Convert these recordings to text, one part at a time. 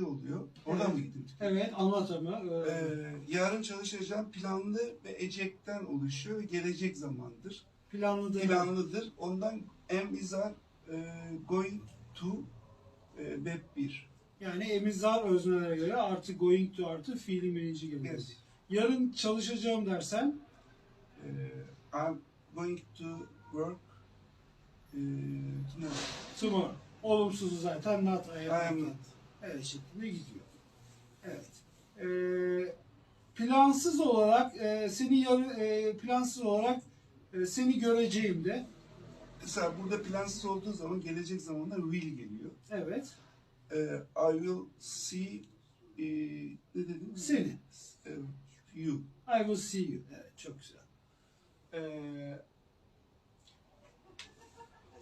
oluyor. Oradan Evet. mı gittim? Evet anlat ama. Ee, Ee, yarın çalışacağım planlı ve ecekten oluşuyor ve gelecek zamandır. planlı da Planlıdır. Ondan are e, going to e, web 1. Yani emizar öznelere göre artı going to artı fiilin birinci gelmesi. Yes. Yarın çalışacağım dersen Ee, I'm going to work e, tomorrow. tomorrow. Olumsuzu zaten not I am not. Evet şeklinde gidiyor. Evet. Ee, plansız olarak e, seni e, plansız olarak e, seni göreceğim de. Mesela burada plansız olduğu zaman gelecek zamanda will geliyor. Evet. Ee, I will see e, ne dedim? Seni. E, you. I will see you. Evet çok güzel. Ee,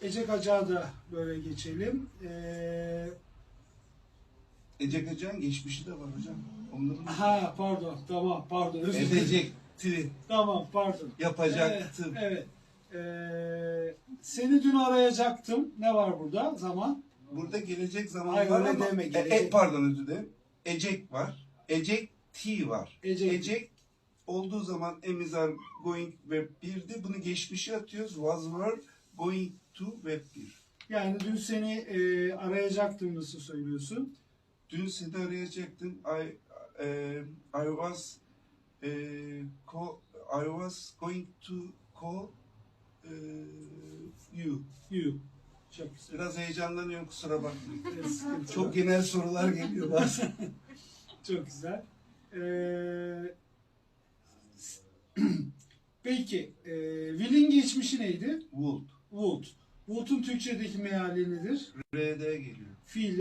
Ece Kacağı da böyle geçelim. Ee, Ecek Acan geçmişi de var hocam. Onların ha pardon tamam pardon özür dilerim. edecekti, Tamam pardon. yapacaktı. Evet. evet. Ee, seni dün arayacaktım. Ne var burada? Zaman. Burada gelecek zaman Hayır, var öyle ama deme, e, gelecek. e, pardon özür dilerim. Ecek var. Ecek T var. Ecek. Ecek olduğu zaman emizar going web 1'di. Bunu geçmişe atıyoruz. Was were going to web 1. Yani dün seni e, arayacaktım nasıl söylüyorsun? Dün seni arayacaktım. I e, I was e, call, I was going to call e, you. You. Çok güzel. Biraz heyecanlanıyorum kusura bakmayın. Çok genel sorular geliyor bazen. Çok güzel. Ee, peki, e, Will'in geçmişi neydi? Would. Would. Wood'un Türkçedeki meali nedir? RD geliyor. Fiil